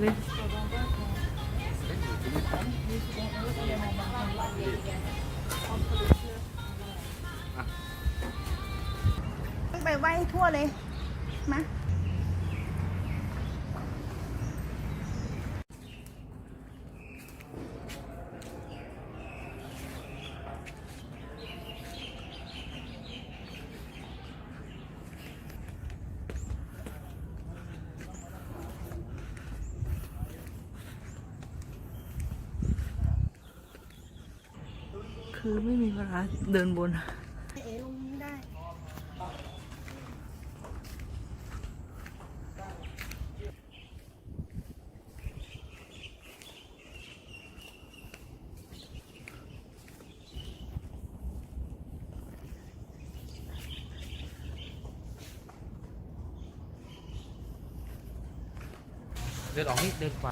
នេះไปไว้ทั่วเลยมา คือไม่มีเวลาเดินบน เอ๋ลงได้เดินออกนี่เดินขวา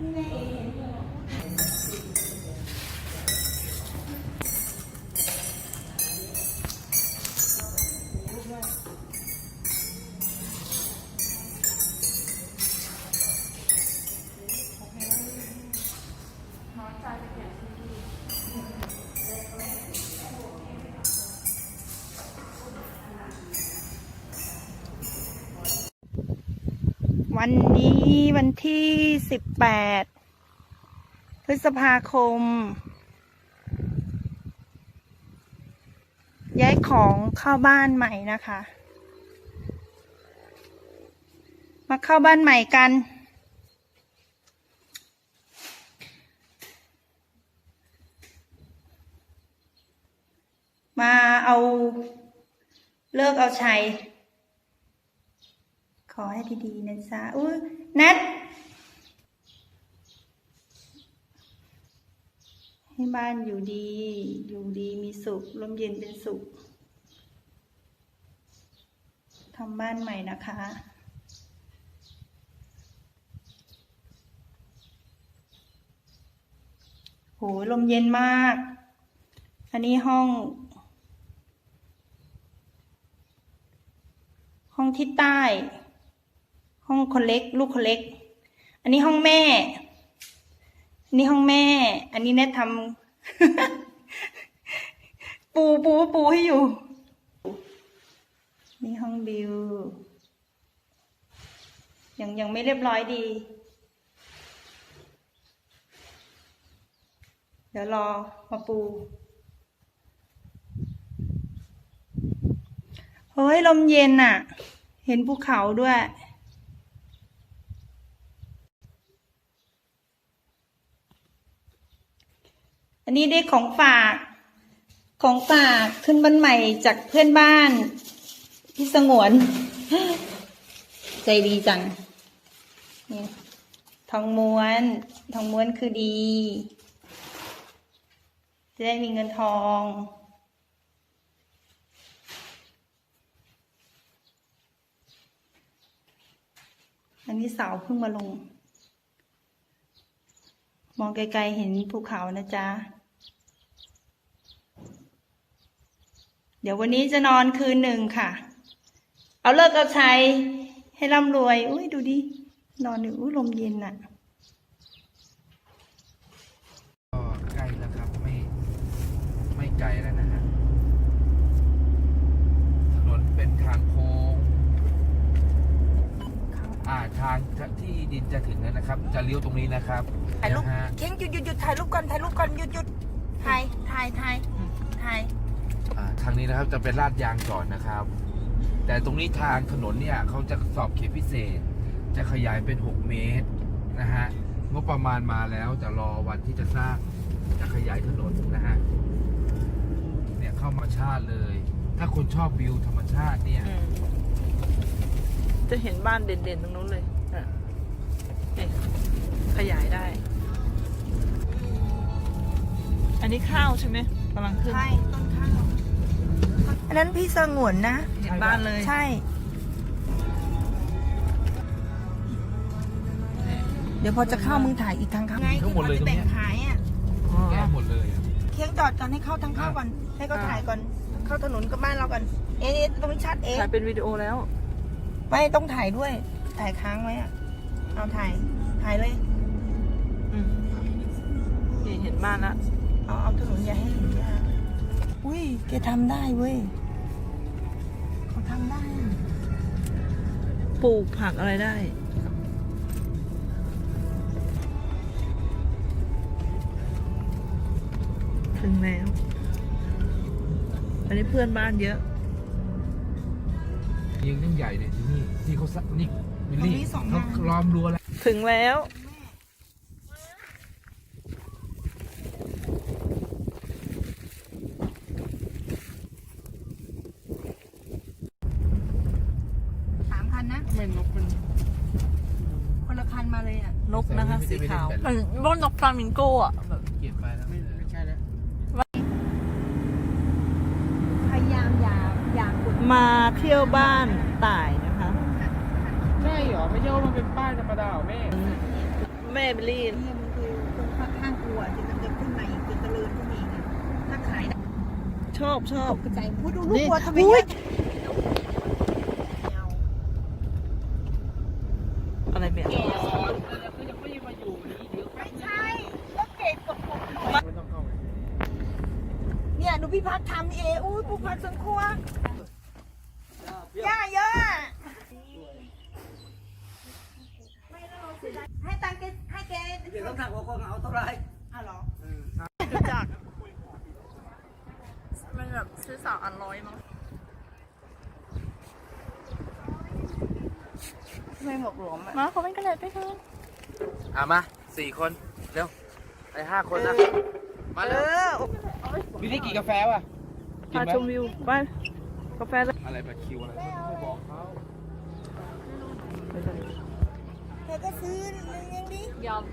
อ วันนี้วันที่สิบแปดพฤษภาคม ย้ายของเข้าบ้านใหม่นะคะ มาเข้าบ้านใหม่กัน มาเอาเลิกเอาชัย อให้ดีๆนะจ๊ะอุ้ยนัดให้บ้านอยู่ดี อยู่ดีมีสุขลมเย็นเป็นสุขทำบ้านใหม่นะคะโหลมเย็นมาก อันนี้ห้อง ห้องที่ใต้ ห้องคนเล็ก ลูกคนเล็ก อันนี้ห้องแม่ อันนี้ห้องแม่ อันนี้แนททำปูปูปูให้อยู่ นี่ห้องบิว ยังยังไม่เรียบร้อยดี เดี๋ยวรอมาปูเฮ้ยลมเย็นอะ เห็นภูเขาด้วย อันนี้ได้ของฝาก ของฝากขึ้นบ้านใหม่จากเพื่อนบ้านที่สงวน ใจดีจังนี่ทองม้วน ทองม้วนคือดี จะได้มีเงินทองอันนี้เสาเพิ่งมาลง มองไกลๆเห็นภูเขานะจ๊ะ เดี๋ยววันนี้จะนอนคืนหนึ่งค่ะ เอาเลิกเอาใช้ให้ร่ำรวย อุ้ยดูดิ นอนอยู่อุ้ยลมเย็นน่ะ ก็ใกล้แล้วครับ ไม่ ไม่ไกลแล้วนะฮะ ถนนเป็นทางโค้ง อ่าทางที่ดินจะถึงแล้วนะครับ จะเลี้ยวตรงนี้นะครับถ่ายรูปนะฮะ เค้งหยุดหยุดหยุดถ่ายรูปก่อนถ่ายรูปก่อนหยุดหยุดถ่ายถ่ายถ่ายถ่ายอ่า ทางนี้นะครับจะเป็นลาดยางก่อนนะครับ แต่ตรงนี้ทางถนนเนี่ยเขาจะสอบเขตพิเศษ จะขยายเป็น 6 เมตรนะฮะงบประมาณมาแล้วจะรอวันที่จะสร้างจะขยายถนนนะฮะเนี่ยเข้ามาชาติเลย ถ้าคนชอบวิวธรรมชาติเนี่ย อืมจะเห็นบ้านเด่นๆตรงนู้นเลยอะนี่ขยายได้ อันนี้ข้าวใช่ไหมกำลังขึ้น ใช่ต้นข้าว อันนั้นพี่สงวนนะเห็นบ้านเลยใช่ เดี๋ยวพอจะเข้ามึงถ่ายอีกทางเข้าไงทั้งหมดเลยตรงเนี้ยแบ่งขายอะอ๋อแก้หมดเลยอะเคียงจอดก่อนให้เข้าทางเข้าก่อน ให้เขาถ่ายก่อน เข้าถนนกับบ้านเราก่อน เอ๊ะตรงนี้ชัดเอ๊ะถ่ายเป็นวิดีโอแล้ว ไม่ต้องถ่ายด้วย ถ่ายค้างไว้อะ เอาถ่าย ถ่ายเลยอืมนี่เห็นบ้านละ เอาเอาถนนอย่าให้เห็นยาอุ้ยแกทำได้เว้ยเขา ทำได้ ปลูกผักอะไรได้ ถึงแล้ว อันนี้เพื่อนบ้านเยอะ ยิงตั้งใหญ่เนี่ยที่นี่ ที่เขาสักนี่มิลลี่ตรงนี้สองเขางานล้อมรั้วแล้ว ถึงแล้ว สามคั นนะไม่นกเป็นคนละคันมาเลยอะนกนะคะแต่สีไม่ได้ขาวไม่ได้มันว่านกฟลามิงโกอะแบบเกลียดไปแล้วไม่ไม่ใช่แล้วพยายามอย่าอย่ากดมาเที่ยวบ้านต่ายนะคะ ใช่เหรอไม่ใช่ว่ามันเป็นป้ายธรรมดาเหรอแม่แม่เบลลี่เนี่ยมันคือตรงข้างๆกูอะที่มันจะขึ้นมาอีกเป็นเจริญขึ้นมาอีกอะถ้าขายได้ชอบชอบตกใจพูดดูลูกนี่วัวทำไมอุ๊เนี่ยย อะไรเนี่ย ไม่ใช่ก็เก่งกับผมเนี่ยดูพี่พัดทำ เองอุ้ยปลูกผักสวนครัวหญ้าเยอะอะให้ตังค์แกให้แกเดี๋ยวต้องถามว่าคนเอาเท่าไหรอ้าวเหรอ รู้จัก มันแบบซื้อสาวอันร้อยมั้งไม่หมกหลวมอะมาเขาเป็นกระเด็ดไปเถอะอะมาสี่คน เร็ว ไอ้ห้าคนนะ มาเอเร็วอวิลลี่กี่กาแฟวะกิน พาไหมชมวิวไปกาแฟเลยอะไรแบบคิวอะไรไม่บอกเขาเธอก็ซื้อยังดียอม